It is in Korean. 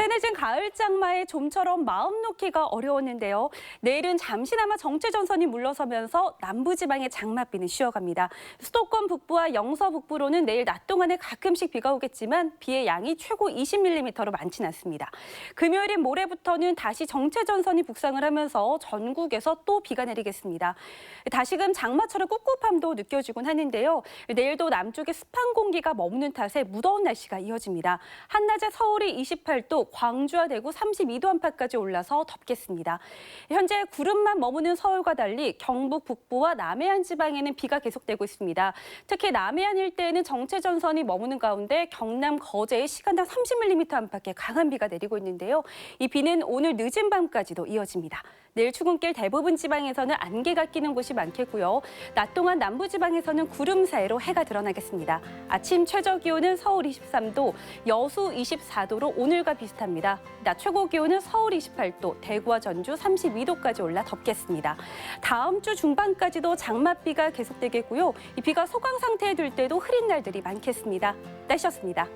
때늦은 가을 장마에 좀처럼 마음 놓기가 어려웠는데요. 내일은 잠시나마 정체 전선이 물러서면서 남부 지방의 장맛비는 쉬어갑니다. 수도권 북부와 영서 북부로는 내일 낮 동안에 가끔씩 비가 오겠지만 비의 양이 최고 20mm로 많진 않습니다. 금요일인 모레부터는 다시 정체 전선이 북상을 하면서 전국에서 또 비가 내리겠습니다. 다시금 장마철의 꿉꿉함도 느껴지곤 하는데요. 내일도 남쪽에 습한 공기가 머무는 탓에 무더운 날씨가 이어집니다. 한낮에 서울이 28도, 광주와 대구 32도 안팎까지 올라서 덥겠습니다. 현재 구름만 머무는 서울과 달리 경북 북부와 남해안 지방에는 비가 계속되고 있습니다. 특히 남해안 일대에는 정체 전선이 머무는 가운데 경남 거제에 시간당 30mm 안팎의 강한 비가 내리고 있는데요. 이 비는 오늘 늦은 밤까지도 이어집니다. 내일 출근길 대부분 지방에서는 안개가 끼는 곳이 많겠고요. 낮 동안 남부 지방에서는 구름 사이로 해가 드러나겠습니다. 아침 최저 기온은 서울 23도, 여수 24도로 오늘과 비슷합니다. 낮 최고 기온은 서울 28도, 대구와 전주 32도까지 올라 덥겠습니다. 다음 주 중반까지도 장맛비가 계속되겠고요. 이 비가 소강 상태에 들 때도 흐린 날들이 많겠습니다. 날씨였습니다.